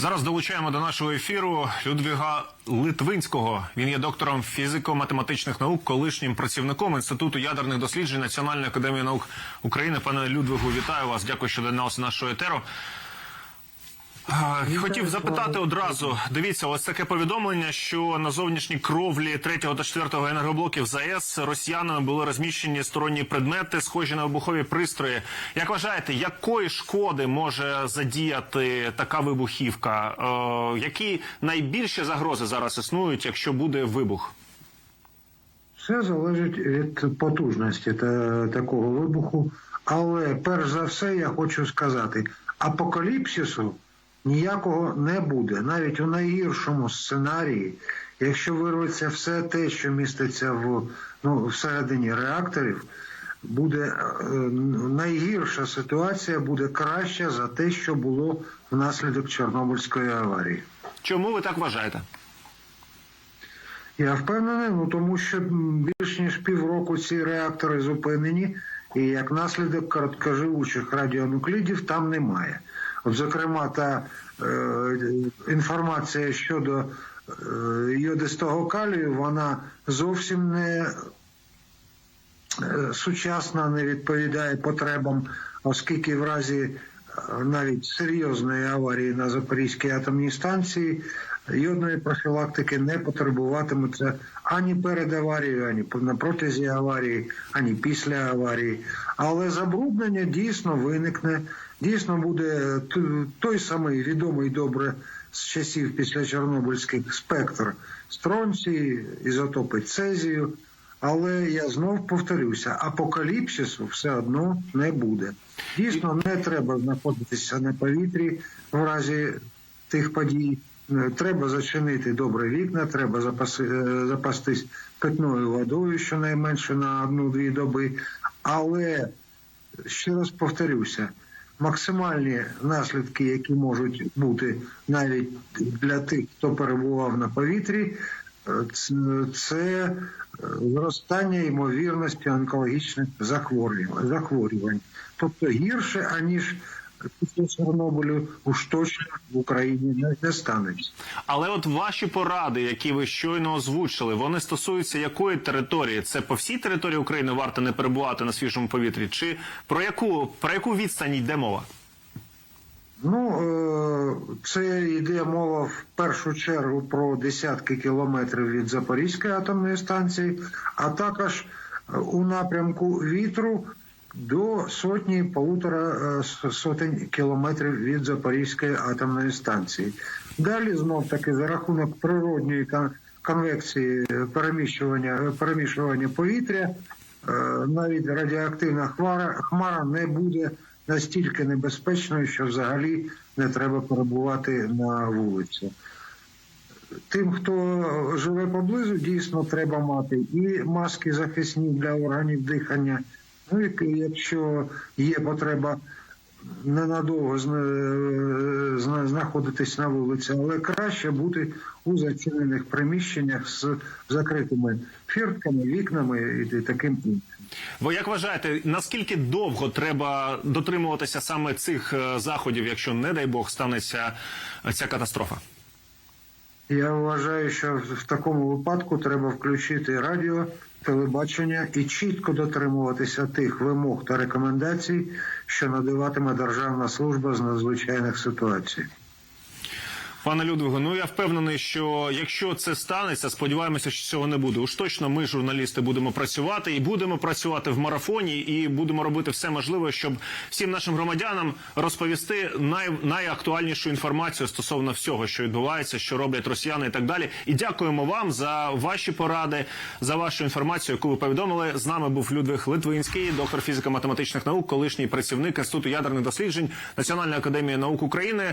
Зараз долучаємо до нашого ефіру Людвіга Литвинського. Він є доктором фізико-математичних наук, колишнім працівником інституту ядерних досліджень Національної академії наук України. Пане Людвигу, вітаю вас. Дякую, що доєдналися нас нашого етеру. Хотів запитати одразу. Дивіться, ось таке повідомлення, що на зовнішній кровлі 3 та 4 енергоблоків ЗАЕС росіянами були розміщені сторонні предмети, схожі на вибухові пристрої. Як вважаєте, якої шкоди може задіяти така вибухівка? Е, які найбільші загрози зараз існують, якщо буде вибух? Все залежить від потужності та, такого вибуху. Але перш за все я хочу сказати: апокаліпсису ніякого не буде. Навіть у найгіршому сценарії, якщо вирветься все те, що міститься в ну, всередині реакторів, буде е, найгірша ситуація буде краща за те, що було внаслідок Чорнобильської аварії. Чому ви так вважаєте? Я впевнений, ну тому що більш ніж півроку ці реактори зупинені, і як наслідок короткоживучих радіонуклідів там немає. Зокрема, та е, інформація щодо е, йодистого калію, вона зовсім не е, сучасна, не відповідає потребам, оскільки в разі навіть серйозної аварії на Запорізькій атомній станції йодної профілактики не потребуватиметься ані перед аварією, ані на протязі аварії, ані після аварії. Але забруднення дійсно виникне, дійсно буде той самий відомий добре з часів після Чорнобильських спектр стронції, ізотопи цезію. Але я знов повторюся, апокаліпсису все одно не буде. Дійсно, не треба знаходитися на повітрі в разі тих подій. Е, Треба зачинити добре вікна, треба запаси, е, запастись питною водою щонайменше на одну-дві доби. Але ще раз повторюся, максимальні наслідки, які можуть бути навіть для тих, хто перебував на повітрі, е, це зростання ймовірності онкологічних захворювань. Тобто гірше, аніж після Чорнобилю, уж точно в Україні не, не станеться. Але от ваші поради, які ви щойно озвучили, вони стосуються якої території? Це по всій території України варто не перебувати на свіжому повітрі? Чи про яку про яку відстань йде мова? Ну, е, це йде мова в першу чергу про десятки кілометрів від Запорізької атомної станції, а також у напрямку вітру до сотні полутора е, сотень кілометрів від Запорізької атомної станції. Далі знов таки за рахунок природньої конвекції е, переміщування, е, переміщування повітря, навіть радіоактивна хмара, хмара не буде настільки небезпечною, що взагалі не треба перебувати на вулиці. Тим, хто живе поблизу, дійсно треба мати і маски захисні для органів дихання. Ну якщо є потреба ненадовго зна- зна- знаходитись на вулиці, але краще бути у зачинених приміщеннях з закритими фіртками, вікнами і таким іншим. Ви як вважаєте, наскільки довго треба дотримуватися саме цих е, заходів, якщо не дай Бог станеться е, ця катастрофа? Я вважаю, що в- такому випадку треба включити радіо, телебачення і чітко дотримуватися тих вимог та рекомендацій, що надаватиме Державна служба з надзвичайних ситуацій. Пане Людвигу, ну я впевнений, що якщо це станеться, сподіваємося, що цього не буде. Уж точно ми, журналісти, будемо працювати і будемо працювати в марафоні, і будемо робити все можливе, щоб всім нашим громадянам розповісти най, найактуальнішу інформацію стосовно всього, що відбувається, що роблять росіяни і так далі. І дякуємо вам за ваші поради, за вашу інформацію, яку ви повідомили. З нами був Людвиг Литвинський, доктор фізико-математичних наук, колишній працівник інституту ядерних досліджень Національної академії наук України.